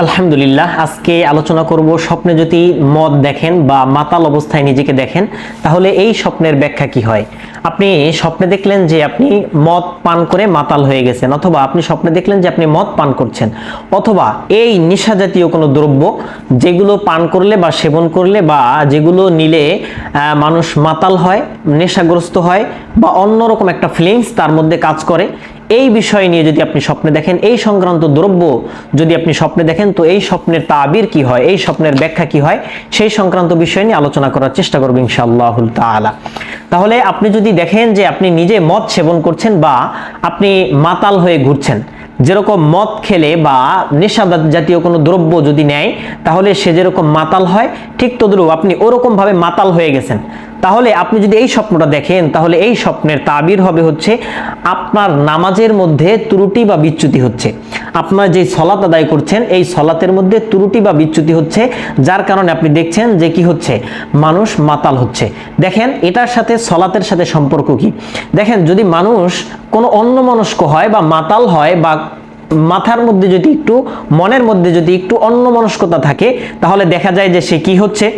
আলহামদুলিল্লাহ, আজকে আলোচনা করব স্বপ্নে যদি মদ দেখেন বা মাতাল অবস্থায় নিজেকে দেখেন, তাহলে এই স্বপ্নের ব্যাখ্যা কি হয়? আপনি স্বপ্নে দেখলেন যে আপনি মদ পান করে মাতাল হয়ে গেছেন, অথবা আপনি স্বপ্নে দেখলেন যে আপনি মদ পান করছেন, অথবা এই নেশা জাতীয় কোনো দ্রব্য যেগুলো পান করলে বা সেবন করলে বা যেগুলো নিলে মানুষ মাতাল হয়, নেশাগ্রস্ত হয়, বা অন্যরকম একটা ফিলিংস তার মধ্যে কাজ করে এই বিষয় নিয়ে যদি আপনি স্বপ্নে দেখেন, এই সংক্রান্ত দ্রব্য যদি আপনি স্বপ্নে দেখেন, তো এই স্বপ্নের তাবির কি হয়? এই স্বপ্নের ব্যাখ্যা কি হয়? সেই সংক্রান্ত বিষয় নিয়ে আলোচনা করার চেষ্টা করব ইনশাআল্লাহুল তাআলা। তাহলে আপনি যদি দেখেন যে আপনি নিজে মদ সেবন করছেন বা আপনি মাতাল হয়ে ঘুরছেন যেরকম মদ খেলে বা নেশা জাতীয় কোনো দ্রব্য যদি নেয়, তাহলে সে যেরকম মাতাল হয়, ঠিক তদ্রুপ আপনি ওরকমভাবে মাতাল হয়ে গেছেন। তাহলে আপনি যদি এই স্বপ্নটা দেখেন, তাহলে এই স্বপ্নের তাবির হবে হচ্ছে আপনার নামাজের মধ্যে ত্রুটি বা বিচ্যুতি হচ্ছে। আপনার যে সলাত আদায় করছেন, এই সলাতের মধ্যে ত্রুটি বা বিচ্যুতি হচ্ছে, যার কারণে আপনি দেখছেন যে কি হচ্ছে? মানুষ মাতাল হচ্ছে। দেখেন, এটার সাথে সলাতের সাথে সম্পর্ক কি? দেখেন, যদি মানুষ কোনো অন্যমনস্ক হয় বা মাতাল হয় বা মাথার মধ্যে যদি একটু, মনের মধ্যে যদি একটু অন্যমনস্কতা থাকে, তাহলে দেখা যায় যে সে কি হচ্ছে?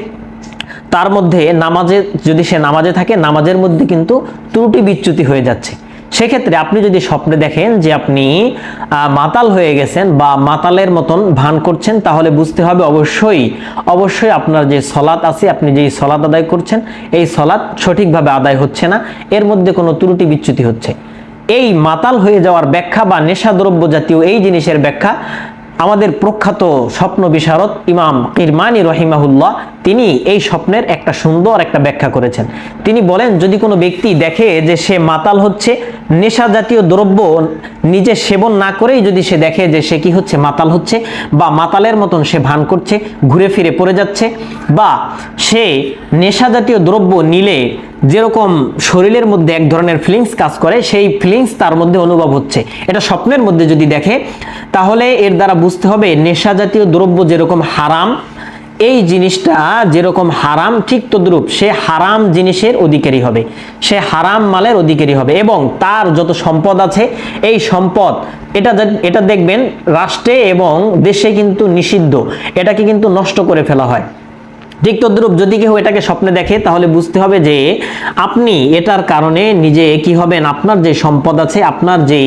তার মধ্যে নামাজে, যদি সে নামাজে থাকে, নামাজের মধ্যে কিন্তু ত্রুটি বিচ্যুতি হয়ে যাচ্ছে। সেক্ষেত্রে আপনি যদি স্বপ্নে দেখেন যে আপনি মাতাল হয়ে গেছেন বা মাতালের মতন ভান করছেন, তাহলে বুঝতে হবে অবশ্যই অবশ্যই আপনার যে সলাৎ আছে, আপনি যেই সলাৎ আদায় করছেন, এই সলাৎ সঠিকভাবে আদায় হচ্ছে না। এর মধ্যে কোনো ত্রুটি বিচ্যুতি হচ্ছে। এই মাতাল হয়ে যাওয়ার ব্যাখ্যা বা নেশাদ্রব্য জাতীয় এই জিনিসের ব্যাখ্যা আমাদের প্রখ্যাত স্বপ্ন বিশারদ ইমাম কিরমানি রহিমাহুল্লাহ, তিনি এই স্বপ্নের একটা সুন্দর একটা ব্যাখ্যা করেছেন। তিনি বলেন, যদি কোনো ব্যক্তি দেখে যে সে মাতাল হচ্ছে, নেশা জাতীয় দ্রব্য নিজে সেবন না করেই যদি সে দেখে যে সে কি হচ্ছে, মাতাল হচ্ছে, বা মাতালের মতন সে ভান করছে, ঘুরে ফিরে পড়ে যাচ্ছে, বা সে নেশা জাতীয় দ্রব্য নিলে যেরকম শরীরের মধ্যে এক ধরনের ফিলিংস কাজ করে, সেই ফিলিংস তার মধ্যে অনুভব হচ্ছে। এটা স্বপ্নের মধ্যে যদি দেখে, তাহলে এর দ্বারা বুঝতে হবে নেশা জাতীয় দ্রব্য যেরকম হারাম, এই জিনিসটা যেরকম হারাম, ঠিক তদ্রূপ সে হারাম জিনিসের অধিকারী হবে, সে হারাম মালের অধিকারী হবে এবং তার যত সম্পদ আছে, এই সম্পদ, এটা এটা দেখবেন রাষ্ট্রে এবং দেশে কিন্তু নিষিদ্ধ, এটাকে কিন্তু নষ্ট করে ফেলা হয়। ঠিক তদ্রুপ যদি কেউ এটাকে স্বপ্নে দেখে, তাহলে বুঝতে হবে যে আপনি এটার কারণে নিজে কি হবেন, আপনার যে সম্পদ আছে, আপনার যে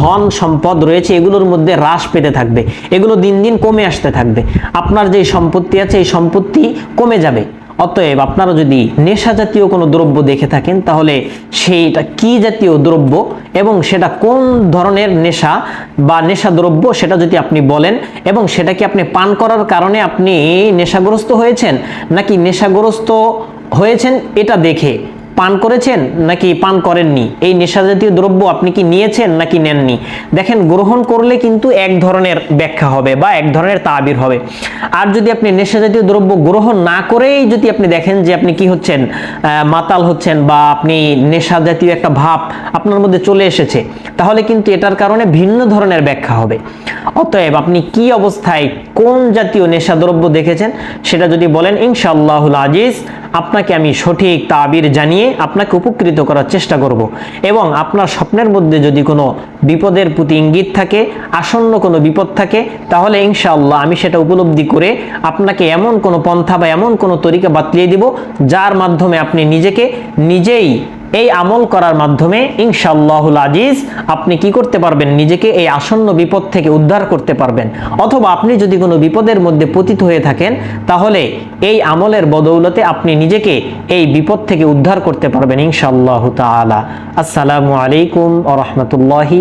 ধন সম্পদ রয়েছে, এগুলোর মধ্যে হ্রাস পেতে থাকবে। এগুলো দিন দিন কমে আসতে থাকবে। আপনার যে সম্পত্তি আছে, এই সম্পত্তি কমে যাবে। অতএব আপনারা যদি নেশা জাতীয় কোনো দ্রব্য দেখে থাকেন, তাহলে সেইটা কি জাতীয় দ্রব্য এবং সেটা কোন ধরনের নেশা বা নেশা দ্রব্য সেটা যদি আপনি বলেন এবং সেটা কি আপনি পান করার কারণে আপনি নেশাগ্রস্ত হয়েছেন নাকি নেশাগ্রস্ত হয়েছেন এটা দেখে পান করেছেন নাকি পান করেননি? এই নেশা জাতীয় দ্রব্য আপনি কি নিয়েছেন নাকি নেননি? দেখেন, গ্রহণ করলে কিন্তু এক ধরনের ব্যাখ্যা হবে বা এক ধরনের তাবির হবে। আর যদি আপনি নেশা জাতীয় দ্রব্য গ্রহণ না করেই যদি আপনি দেখেন যে আপনি কি হচ্ছেন মাতাল হচ্ছেন বা আপনি নেশা জাতীয় একটা ভাব আপনার মধ্যে চলে এসেছে, তাহলে কিন্তু এটার কারণে ভিন্ন ধরনের ব্যাখ্যা হবে। অতএব আপনি কি অবস্থায় কোন জাতীয় নেশাদ্রব্য দেখেছেন? সেটা যদি বলেন, ইনশাআল্লাহুল আজিজ, আপনাকে আমি সঠিক তাবির জানিয়ে আপনাকে উপকৃত করার চেষ্টা করব। এবং আপনার স্বপ্নের মধ্যে যদি কোনো বিপদের প্রতি ইঙ্গিত থাকে, আসন্ন কোনো বিপদ থাকে, তাহলে ইনশাআল্লাহ আমি সেটা উপলব্ধি করে আপনাকে এমন কোনো পন্থা বা এমন কোনো তরিকা বাতলিয়ে দিব, যার মাধ্যমে আপনি নিজেকে নিজেই এই আমল করার মাধ্যমে ইনশাল্লাহুল আজিজ আপনি কি করতে পারবেন? নিজেকে এই আসন্ন বিপদ থেকে উদ্ধার করতে পারবেন। অথবা আপনি যদি কোনো বিপদের মধ্যে পতিত হয়ে থাকেন, তাহলে এই আমলের বদৌলতে আপনি নিজেকে এই বিপদ থেকে উদ্ধার করতে পারবেন ইনশাআল্লাহ তালা আসসালামু আলাইকুম আ রহমতুল্লাহি